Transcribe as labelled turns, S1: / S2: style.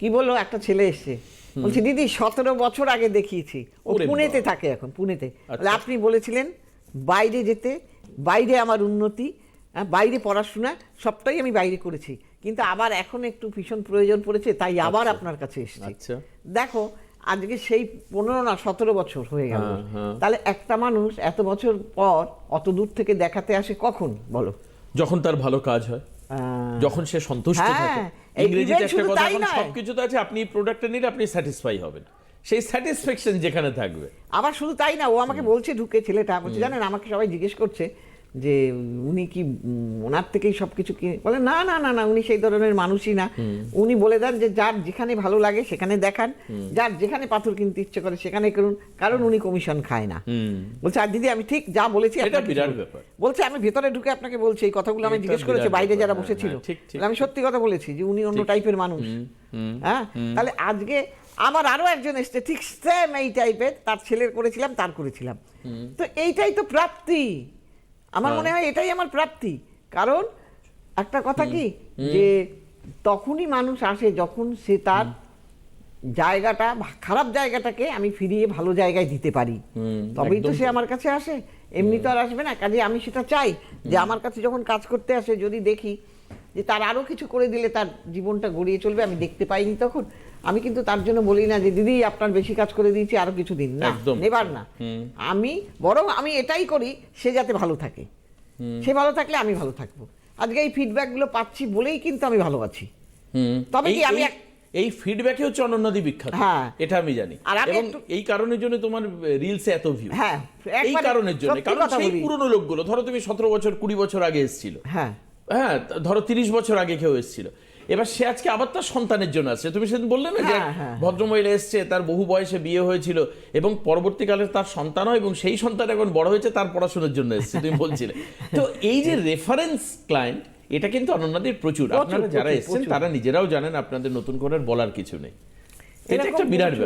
S1: কি বলল? একটা ছেলে এসছে। বলছে দিদি সতেরো বছর আগে দেখিয়েছি। ও পুনেতে থাকে এখন পুনেতে।
S2: আচ্ছা।
S1: তাহলে আপনি বলেছিলেন বাইরে যেতে বাইরে আমার উন্নতি বাইরে পড়াশোনা সবটাই আমি বাইরে করেছি। কিন্তু আবার এখন একটু ভীষণ প্রয়োজন পড়েছে তাই আবার
S2: আচ্ছা।
S1: আপনার কাছে এসেছি।
S2: আচ্ছা।
S1: দেখো আজকে সেই পনেরো না সতেরো বছর হয়ে গেল।
S2: হ্যাঁ, হ্যাঁ।
S1: তাহলে একটা মানুষ এত বছর পর অত দূর থেকে দেখাতে আসে কখন বলো?
S2: যখন তার ভালো কাজ হয় যখন সে সন্তুষ্ট
S1: হ্যাঁ,
S2: থাকে। ইংরেজিতে একটা কথা এখন
S1: সবকিছু
S2: তো আছে আপনি প্রোডাক্টটা নিলে আপনি স্যাটিসফাই হবেন। সেই স্যাটিসফ্যাকশন যেখানে থাকবে।
S1: আবার শুধু তাই না ও আমাকে বলছে ঢুকে ছেলেটা বলছে জানেন আমাকে সবাই জিজ্ঞেস করছে যে উনি কি ওনার থেকেই সবকিছু কিনে বলে না না না না উনি সেই ধরনের মানুষই না। উনি বলে দেন যে যার যেখানে ভালো লাগে সেখানে দেখান যার যেখানে পাথর কিনতে ইচ্ছে করে সেখানে করুন কারণ উনি কমিশন খায় না। বলছে আর দিদি আমি ঠিক যা বলেছি। বলছে আমি ভেতরে ঢুকে আপনাকে বলছি এই কথাগুলো আমি জিজ্ঞেস করেছি বাইরে যারা
S2: হ্যাঁ,
S1: বসেছিল
S2: হ্যাঁ,
S1: আমি সত্যি কথা বলেছি যে উনি অন্য টাইপের মানুষ। হ্যাঁ? তাহলে আজকে আমার আরও একজন এসছে ঠিক সেম এই টাইপের তার ছেলের করেছিলাম তার করেছিলাম। তো এইটাই তো প্রাপ্তি। আমার
S2: হ্যাঁ।
S1: মনে হয় এটাই আমার প্রাপ্তি। কারণ একটা কথা কি? যে তখনই মানুষ আসে যখন সে তার জায়গাটা খারাপ জায়গাটাকে আমি ফিরিয়ে ভালো জায়গায় দিতে পারি। তবেই তো সে আমার কাছে আসে। এমনি তো আর আসবে না। কাজে আমি সেটা চাই যে আমার কাছে যখন কাজ করতে আসে যদি দেখি যে তার আরও কিছু করে দিলে তার জীবনটা গড়িয়ে চলবে আমি দেখতে পাইনি তখন আমি কিন্তু তার জন্য বলি না যে দিদি আপনার বেশি কাজ করে দিয়েছি আরও কিছু দিন না নেবার না। আমি বরং আমি এটাই করি সে যাতে ভালো থাকে। সে ভালো থাকলে আমি ভালো থাকব। আজকে এই ফিডব্যাকগুলো পাচ্ছি বলেই কিন্তু আমি ভালো আছি। তবে কি আমি
S2: এই-
S1: এক-
S2: এই ফিডব্যাকে বিখ্যাত।
S1: হ্যাঁ।
S2: এটা আমি জানি।
S1: আর
S2: এবং এই কারণের জন্য তোমার রিলসে এত ভিউ
S1: হ্যাঁ
S2: এই কারণের জন্য। কারণ সেই পুরনো লোকগুলো ধরো তুমি সতেরো বছর কুড়ি বছর আগে এসেছিল।
S1: হ্যাঁ।
S2: হ্যাঁ ধরো তিরিশ বছর আগে কেউ এসেছিল। এবার সে আজকে আবার তার সন্তানের জন্য আছে তুমি সেদিন বললে না যে
S1: হ্যাঁ, হ্যাঁ,
S2: ভদ্রমহিলা এসছে তার বহু বয়সে বিয়ে হয়েছিল এবং পরবর্তীকালে তার সন্তান হয় এবং সেই সন্তান এখন বড় হয়েছে তার পড়াশোনার জন্য এসছে তুমি বলছিলে। তো এই যে রেফারেন্স ক্লায়েন্ট এটা কিন্তু অনন্যাদের প্রচুর। আপনারা যারা এসছেন তারা নিজেরাও জানেন আপনাদের নতুন করে বলার কিছু নেই। এটা একটা বিরাট ব্যাপার।